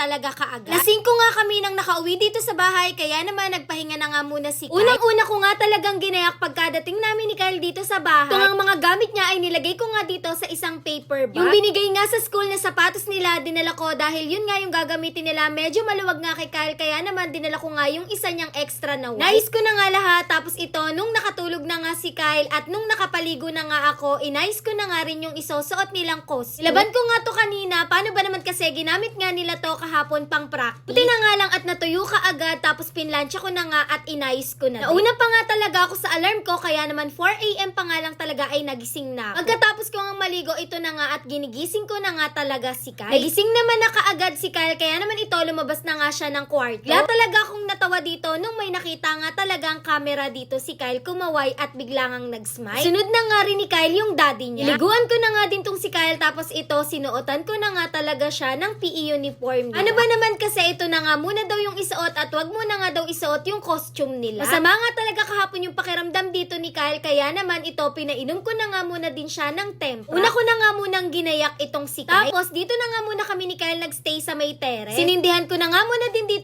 talaga kaagad. Lasing ko nga kami nang nakauwi dito sa bahay, kaya naman nagpahinga na nga muna si Kyle. Unang-una ko nga talagang ginayak pagkadating namin ni Kyle dito sa bahay. Kung ang mga gamit niya ay nilagay ko nga dito sa isang paper bag. Yung binigay nga sa school na sapatos nila, dinala ko dahil yun nga yung gagamitin nila. Medyo maluwag nga kay Kyle, kaya naman dinala ko nga yung isa niyang extra na white. Nais ko na nga lahat, tapos ito, nung nakatulog na nga si Kyle at nung nakapaligo na nga ako, inayos ko na nga rin yung isusuot nilang costume. Laban ko nga to kanina, paano ba naman kasi ginamit nga nila to kahapon pang practice. Buti na nga lang at natuyo ka agad, tapos pinlansya ko na nga at inayos ko na. Nauna pa nga talaga ako sa alarm ko, kaya naman 4am pa nga lang talaga ay nagising na ako. Pagkatapos ko nga maligo, ito na nga at ginigising ko na nga talaga si Kyle. Nagising naman na kaagad si Kyle, kaya naman ito lumabas na nga siya ng kwarto. Kaya talaga akong natawa dito nung may nakita nga talagang camera dito si Kyle kumaway at bigla ngang nag-smile. Sunod na nga rin ni Kyle yung daddy niya. Liguan ko na nga din tong si Kyle tapos ito sinuotan ko na nga talaga siya ng PE uniform niya. Ano ba naman kasi ito na nga muna daw yung isuot at wag muna nga daw isuot yung costume nila. Masama nga talaga kahapon yung pakiramdam dito ni Kyle kaya naman ito pinainom ko na nga muna din siya ng tempa. Una ko na nga munang ginayak itong si Kyle. Tapos dito na nga muna kami ni Kyle nagstay sa may terrace. Sinindihan ko na nga muna din dito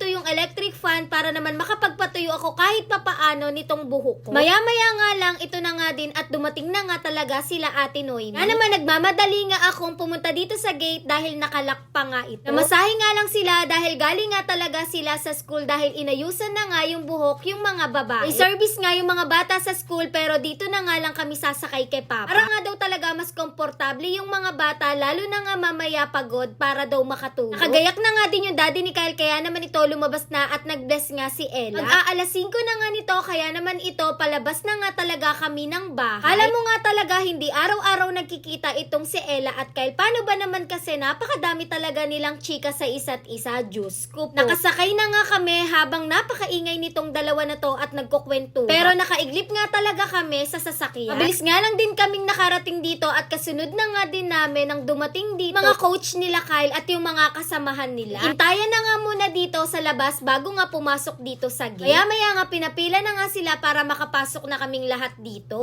fan para naman makapagpatuyo ako kahit papaano nitong buhok ko. Maya-maya nga lang ito na nga din at dumating na nga talaga sila ate Noemi. Nga naman nagmamadali nga akong pumunta dito sa gate dahil nakalak pa nga ito. Namasahe nga lang sila dahil galing nga talaga sila sa school dahil inayusan na nga yung buhok yung mga babae. May service nga yung mga bata sa school pero dito na nga lang kami sasakay kay Papa. Para nga daw talaga mas komportable yung mga bata lalo na nga mamaya pagod para daw makatulog. Nakagayak na nga din yung daddy ni Kyle kaya naman ito lumabas na at nag-bless nga si Ella. Mag-aalas 5 na nga nito kaya naman ito palabas na nga talaga kami ng bahay. Alam mo nga talaga hindi araw-araw nagkikita itong si Ella at Kyle. Paano ba naman kasi napakadami talaga nilang chika sa isa't isa. Diyos ko po. Nakasakay na nga kami habang napakaingay nitong dalawa na to at nagkukwento. Pero nakaiglip nga talaga kami sa sasakyan. Mabilis nga lang din kaming nakarating dito at kasunod na nga din namin ang dumating dito mga coach nila Kyle at yung mga kasamahan nila. Hintayan na nga muna dito sa labas bago nga pumasok dito sa gate. Kaya maya nga pinapila na nga sila para makapasok na kaming lahat dito.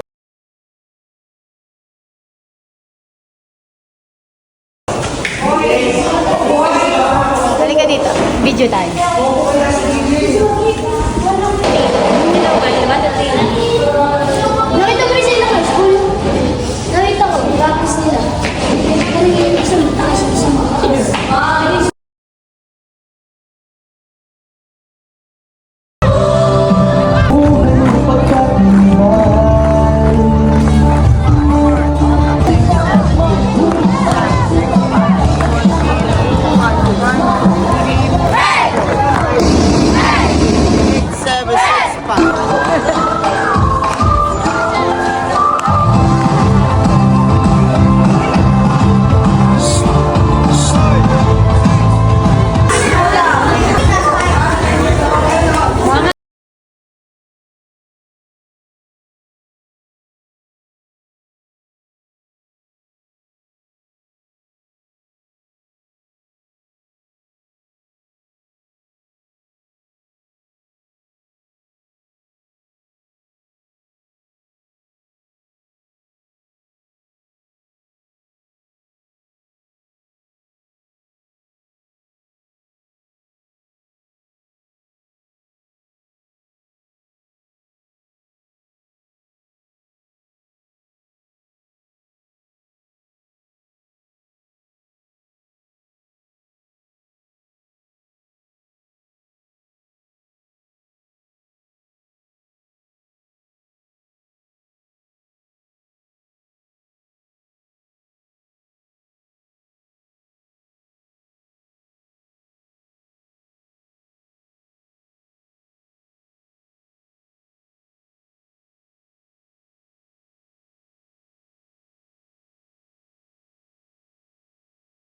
Halika dito. Video tayo.